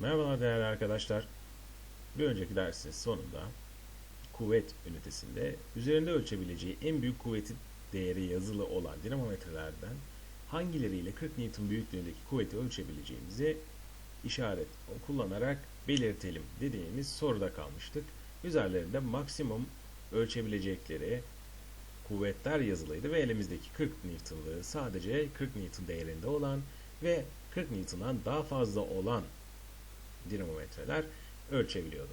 Merhabalar değerli arkadaşlar. Bir önceki dersin sonunda kuvvet ünitesinde üzerinde ölçebileceği en büyük kuvvetin değeri yazılı olan dinamometrelerden hangileriyle 40 Newton büyüklüğündeki kuvveti ölçebileceğimizi işaret kullanarak belirtelim dediğimiz soruda kalmıştık. Üzerlerinde maksimum ölçebilecekleri kuvvetler yazılıydı ve elimizdeki 40 Newton'lığı sadece 40 Newton değerinde olan ve 40 Newton'dan daha fazla olan dinamometreler ölçebiliyordu.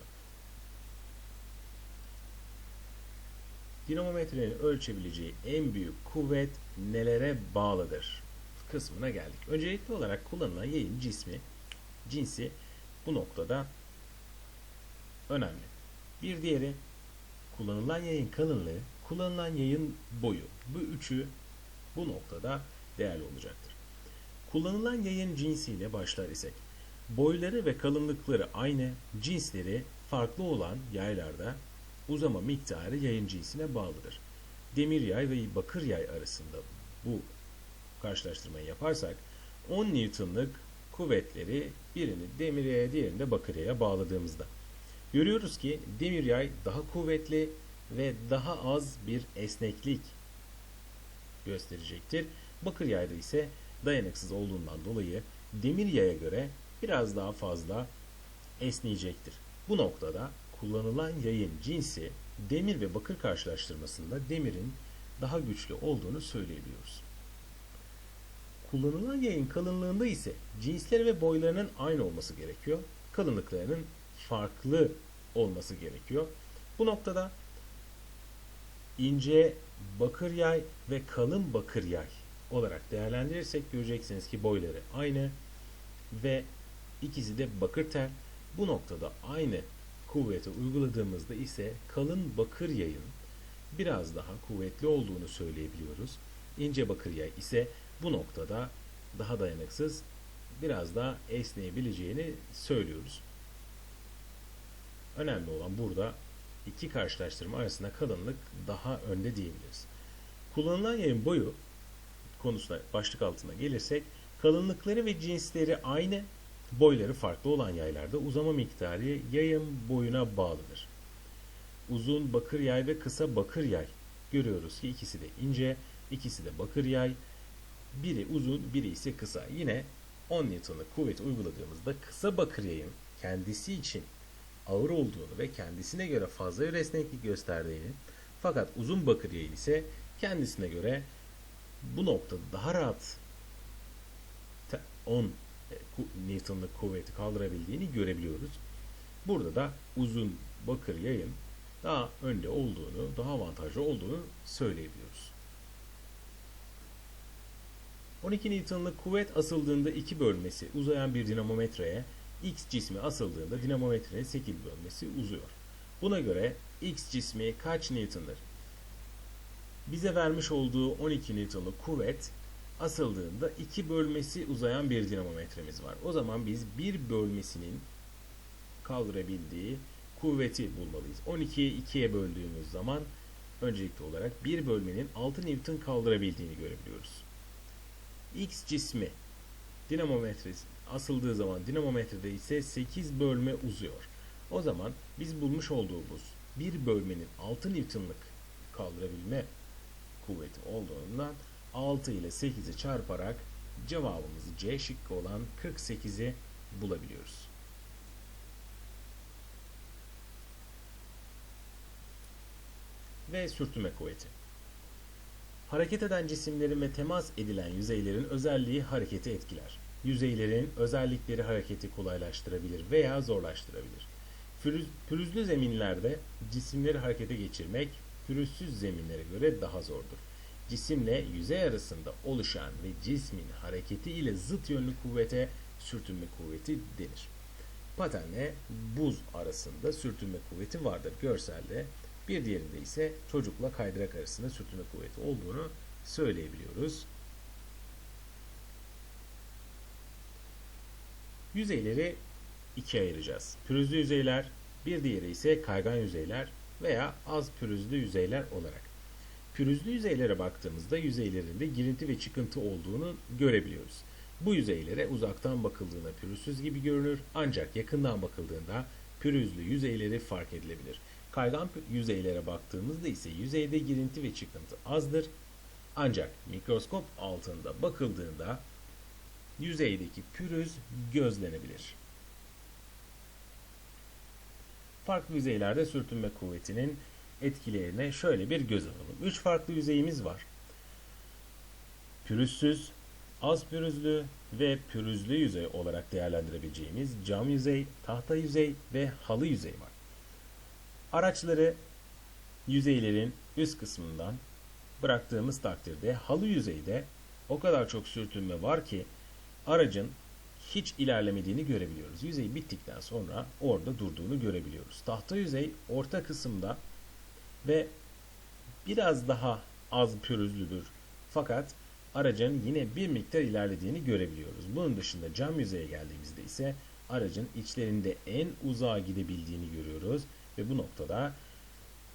Dinamometrenin ölçebileceği en büyük kuvvet nelere bağlıdır? kısmına geldik. Öncelikli olarak kullanılan yayın cismi, cinsi bu noktada önemli. Bir diğeri kullanılan yayın kalınlığı, kullanılan yayın boyu. Bu üçü bu noktada değerli olacaktır. Kullanılan yayın cinsiyle başlar isek, boyları ve kalınlıkları aynı, cinsleri farklı olan yaylarda uzama miktarı yayın cinsine bağlıdır. Demir yay ve bakır yay arasında bu karşılaştırmayı yaparsak 10 Newton'lık kuvvetleri birini demir yaya diğerini de bakır yaya bağladığımızda görüyoruz ki demir yay daha kuvvetli ve daha az bir esneklik gösterecektir. Bakır yayda ise dayanıksız olduğundan dolayı demir yaya göre biraz daha fazla esneyecektir. Bu noktada kullanılan yayın cinsi demir ve bakır karşılaştırmasında demirin daha güçlü olduğunu söyleyebiliyoruz. Kullanılan yayın kalınlığında ise cinsleri ve boylarının aynı olması gerekiyor. Kalınlıklarının farklı olması gerekiyor. Bu noktada ince bakır yay ve kalın bakır yay olarak değerlendirirsek göreceksiniz ki boyları aynı ve ikisi de bakır tel. Bu noktada aynı kuvveti uyguladığımızda ise kalın bakır yayın biraz daha kuvvetli olduğunu söyleyebiliyoruz. İnce bakır yay ise bu noktada daha dayanıksız, biraz daha esneyebileceğini söylüyoruz. Önemli olan burada iki karşılaştırma arasında kalınlık daha önde diyebiliriz. Kullanılan yayın boyu konusuna başlık altına gelirsek kalınlıkları ve cinsleri aynı, boyları farklı olan yaylarda uzama miktarı yayın boyuna bağlıdır. Uzun bakır yay ve kısa bakır yay görüyoruz ki ikisi de ince, ikisi de bakır yay. Biri uzun, biri ise kısa. Yine 10 Newton'lık kuvveti uyguladığımızda kısa bakır yayın kendisi için ağır olduğunu ve kendisine göre fazla esneklik gösterdiğini fakat uzun bakır yayı ise kendisine göre bu noktada daha rahat 10 Newton'lık kuvveti kaldırabildiğini görebiliyoruz. Burada da uzun bakır yayın daha önde olduğunu, daha avantajlı olduğunu söyleyebiliyoruz. 12 Newton'lık kuvvet asıldığında iki bölmesi uzayan bir dinamometreye X cismi asıldığında dinamometrenin 8 bölmesi uzuyor. Buna göre X cismi kaç Newton'dır? Bize vermiş olduğu 12 Newton'luk kuvvet asıldığında iki bölmesi uzayan bir dinamometremiz var. O zaman biz bir bölmesinin kaldırabildiği kuvveti bulmalıyız. 12'yi 2'ye böldüğümüz zaman öncelikli olarak bir bölmenin 6 Newton kaldırabildiğini görebiliyoruz. X cismi dinamometresi asıldığı zaman dinamometrede ise 8 bölme uzuyor. O zaman biz bulmuş olduğumuz bir bölmenin 6 Newton'lık kaldırabilme kuvveti olduğundan 6 ile 8'i çarparak cevabımızı C şıkkı olan 48'i bulabiliyoruz. Ve sürtünme kuvveti. Hareket eden cisimlerin ve temas edilen yüzeylerin özelliği hareketi etkiler. Yüzeylerin özellikleri hareketi kolaylaştırabilir veya zorlaştırabilir. Pürüz, pürüzlü zeminlerde cisimleri harekete geçirmek pürüzsüz zeminlere göre daha zordur. Cisimle yüzey arasında oluşan ve cismin hareketi ile zıt yönlü kuvvete sürtünme kuvveti denir. Patenle buz arasında sürtünme kuvveti vardır görselde. Bir diğerinde ise çocukla kaydırak arasında sürtünme kuvveti olduğunu söyleyebiliyoruz. Yüzeyleri ikiye ayıracağız. Pürüzlü yüzeyler, bir diğeri ise kaygan yüzeyler veya az pürüzlü yüzeyler olarak. Pürüzlü yüzeylere baktığımızda yüzeylerinde girinti ve çıkıntı olduğunu görebiliyoruz. Bu yüzeylere uzaktan bakıldığında pürüzsüz gibi görünür ancak yakından bakıldığında pürüzlü yüzeyleri fark edilebilir. Kaygan yüzeylere baktığımızda ise yüzeyde girinti ve çıkıntı azdır. Ancak mikroskop altında bakıldığında yüzeydeki pürüz gözlenebilir. Farklı yüzeylerde sürtünme kuvvetinin etkilerine şöyle bir göz alalım. Üç farklı yüzeyimiz var. Pürüzsüz, az pürüzlü ve pürüzlü yüzey olarak değerlendirebileceğimiz cam yüzey, tahta yüzey ve halı yüzey var. Araçları yüzeylerin üst kısmından bıraktığımız takdirde halı yüzeyde o kadar çok sürtünme var ki aracın hiç ilerlemediğini görebiliyoruz. Yüzey bittikten sonra orada durduğunu görebiliyoruz. Tahta yüzey orta kısımda ve biraz daha az pürüzlüdür. Fakat aracın yine bir miktar ilerlediğini görebiliyoruz. Bunun dışında cam yüzeye geldiğimizde ise aracın içlerinde en uzağa gidebildiğini görüyoruz ve bu noktada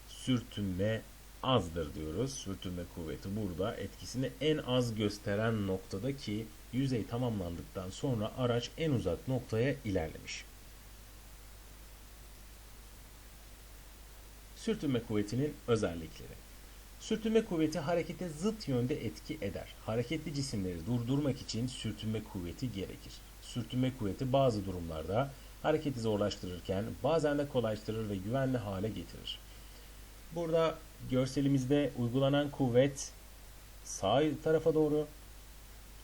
sürtünme azdır diyoruz. Sürtünme kuvveti burada etkisini en az gösteren noktada ki yüzey tamamlandıktan sonra araç en uzak noktaya ilerlemiş. Sürtünme kuvvetinin özellikleri. Sürtünme kuvveti harekete zıt yönde etki eder. Hareketli cisimleri durdurmak için sürtünme kuvveti gerekir. Sürtünme kuvveti bazı durumlarda hareketi zorlaştırırken bazen de kolaylaştırır ve güvenli hale getirir. Burada görselimizde uygulanan kuvvet sağ tarafa doğru,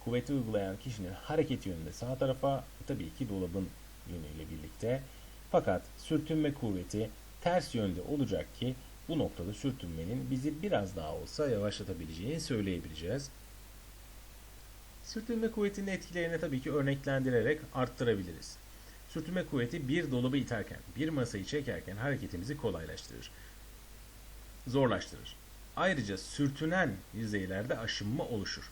kuvveti uygulayan kişinin hareket yönünde sağ tarafa tabii ki dolabın yönüyle birlikte. Fakat sürtünme kuvveti ters yönde olacak ki bu noktada sürtünmenin bizi biraz daha olsa yavaşlatabileceğini söyleyebileceğiz. Sürtünme kuvvetinin etkilerini tabii ki örneklendirerek arttırabiliriz. Sürtünme kuvveti bir dolabı iterken, bir masayı çekerken hareketimizi kolaylaştırır, zorlaştırır. Ayrıca sürtünen yüzeylerde aşınma oluşur.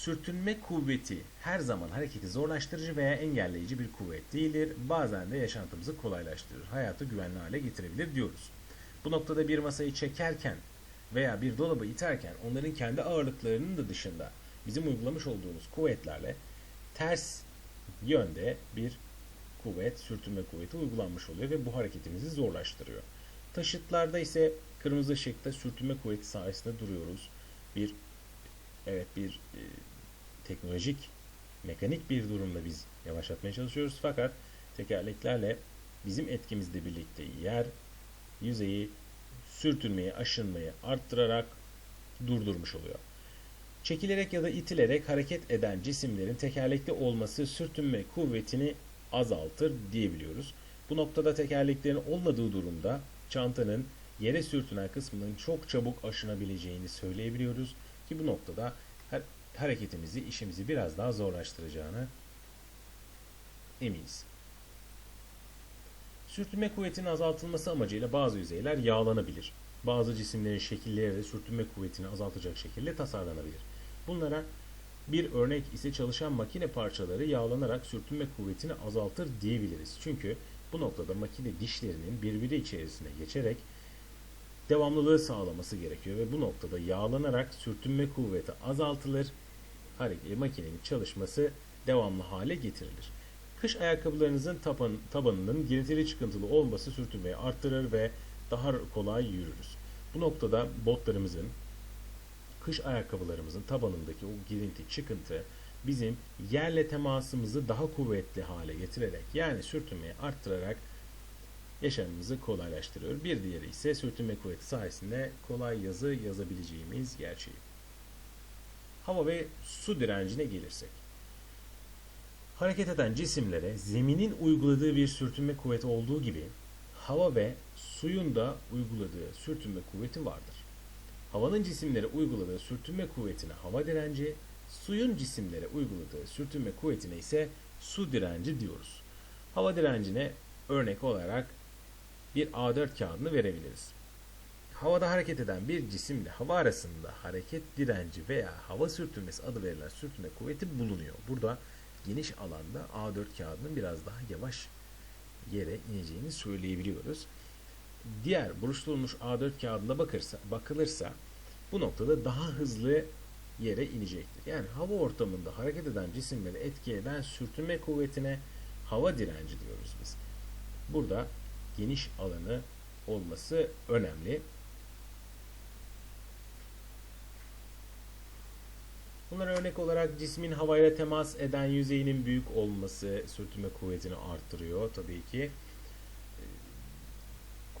Sürtünme kuvveti her zaman hareketi zorlaştırıcı veya engelleyici bir kuvvet değildir. Bazen de yaşantımızı kolaylaştırır, hayatı güvenli hale getirebilir diyoruz. Bu noktada bir masayı çekerken veya bir dolabı iterken onların kendi ağırlıklarının da dışında bizim uygulamış olduğumuz kuvvetlerle ters yönde bir kuvvet, sürtünme kuvveti uygulanmış oluyor ve bu hareketimizi zorlaştırıyor. Taşıtlarda ise kırmızı ışıkta sürtünme kuvveti sayesinde duruyoruz. Bir evet bir e, teknolojik mekanik bir durumda biz yavaşlatmaya çalışıyoruz fakat tekerleklerle bizim etkimizle birlikte yer yüzeyi sürtünmeyi, aşınmayı arttırarak durdurmuş oluyor. Çekilerek ya da itilerek hareket eden cisimlerin tekerlekli olması sürtünme kuvvetini azaltır diyebiliyoruz. Bu noktada tekerleklerin olmadığı durumda çantanın yere sürtünen kısmının çok çabuk aşınabileceğini söyleyebiliyoruz ki bu noktada hareketimizi, işimizi biraz daha zorlaştıracağını eminiz. Sürtünme kuvvetinin azaltılması amacıyla bazı yüzeyler yağlanabilir. Bazı cisimlerin şekilleri de sürtünme kuvvetini azaltacak şekilde tasarlanabilir. Bunlara bir örnek ise çalışan makine parçaları yağlanarak sürtünme kuvvetini azaltır diyebiliriz. Çünkü bu noktada makine dişlerinin birbiri içerisine geçerek devamlılığı sağlaması gerekiyor ve bu noktada yağlanarak sürtünme kuvveti azaltılır. Hareket makinenin çalışması devamlı hale getirilir. Kış ayakkabılarınızın taban, tabanının girintili çıkıntılı olması sürtünmeyi arttırır ve daha kolay yürürüz. Bu noktada botlarımızın, kış ayakkabılarımızın tabanındaki o girinti çıkıntı bizim yerle temasımızı daha kuvvetli hale getirerek yani sürtünmeyi arttırarak yaşamımızı kolaylaştırıyor. Bir diğeri ise sürtünme kuvveti sayesinde kolay yazı yazabileceğimiz gerçeği. Hava ve su direncine gelirsek. Hareket eden cisimlere zeminin uyguladığı bir sürtünme kuvveti olduğu gibi hava ve suyun da uyguladığı sürtünme kuvveti vardır. Havanın cisimlere uyguladığı sürtünme kuvvetine hava direnci, suyun cisimlere uyguladığı sürtünme kuvvetine ise su direnci diyoruz. Hava direncine örnek olarak bir A4 kağıdını verebiliriz. Havada hareket eden bir cisimle hava arasında hareket direnci veya hava sürtünmesi adı verilen sürtünme kuvveti bulunuyor. Burada geniş alanda A4 kağıdının biraz daha yavaş yere ineceğini söyleyebiliyoruz. Diğer buruşturulmuş A4 kağıdına bakırsa, bakılırsa bu noktada daha hızlı yere inecektir. Yani hava ortamında hareket eden cisimleri etki eden sürtünme kuvvetine hava direnci diyoruz biz. Burada geniş alanı olması önemli. Bunlara örnek olarak cismin havayla temas eden yüzeyinin büyük olması sürtünme kuvvetini arttırıyor tabii ki.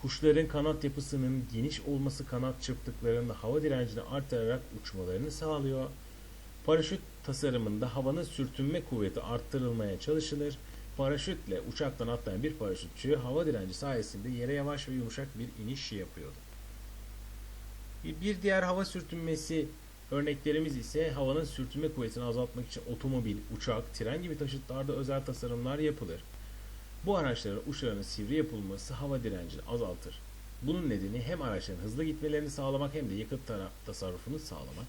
Kuşların kanat yapısının geniş olması kanat çırptıklarında hava direncini artırarak uçmalarını sağlıyor. Paraşüt tasarımında havanın sürtünme kuvveti arttırılmaya çalışılır. Paraşütle uçaktan atlayan bir paraşütçü hava direnci sayesinde yere yavaş ve yumuşak bir iniş yapıyordu. Bir diğer hava sürtünmesi örneklerimiz ise havanın sürtünme kuvvetini azaltmak için otomobil, uçak, tren gibi taşıtlarda özel tasarımlar yapılır. Bu araçların uçlarının sivri yapılması hava direncini azaltır. Bunun nedeni hem araçların hızlı gitmelerini sağlamak hem de yakıt tasarrufunu sağlamak.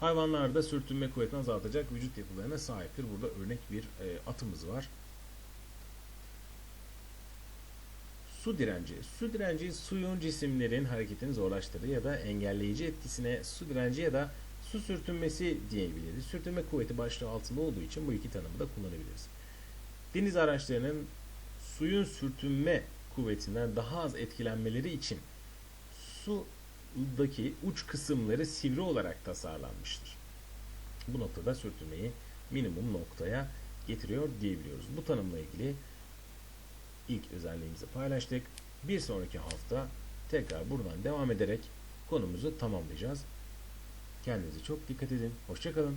Hayvanlarda sürtünme kuvvetini azaltacak vücut yapılarına sahiptir. Burada örnek bir e, atımız var. Su direnci. Su direnci suyun cisimlerin hareketini zorlaştırır ya da engelleyici etkisine su direnci ya da su sürtünmesi diyebiliriz. Sürtünme kuvveti başlığı altında olduğu için bu iki tanımı da kullanabiliriz. Deniz araçlarının suyun sürtünme kuvvetinden daha az etkilenmeleri için sudaki uç kısımları sivri olarak tasarlanmıştır. Bu noktada sürtünmeyi minimum noktaya getiriyor diyebiliyoruz. Bu tanımla ilgili ilk özelliğimizi paylaştık. Bir sonraki hafta tekrar buradan devam ederek konumuzu tamamlayacağız. Kendinize çok dikkat edin. Hoşçakalın.